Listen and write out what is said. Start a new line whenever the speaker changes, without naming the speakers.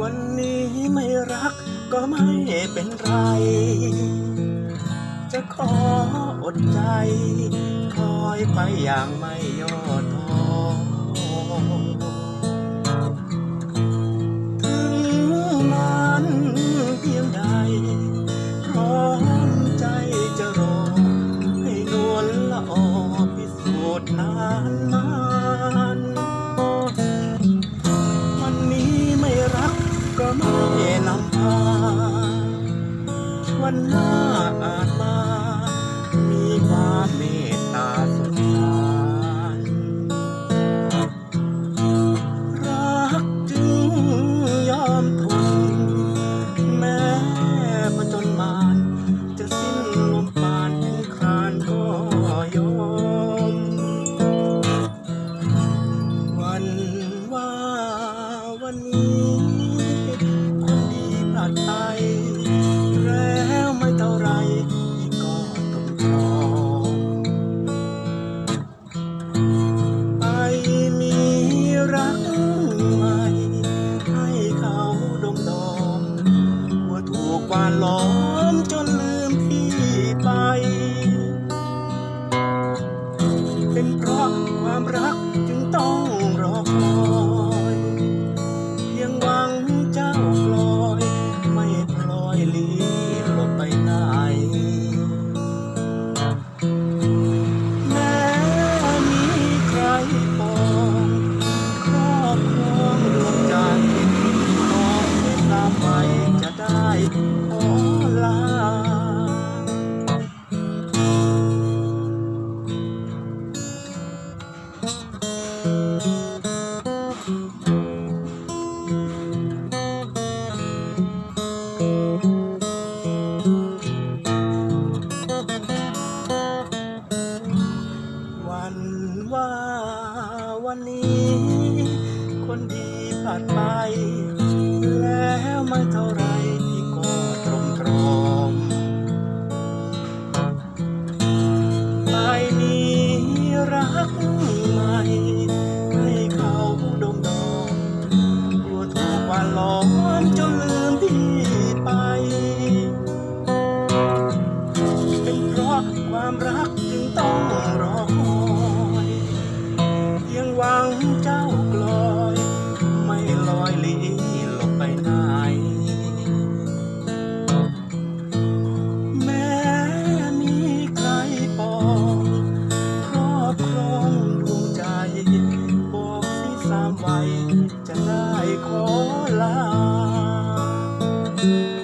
วันนี้ไม่รักก็ไม่เป็นไร จะขออดใจ คอยไปอย่างไม่ย่อท้อันหน้าอ่านมา มีความ วันนี้ คนดีผ่านไป thank you.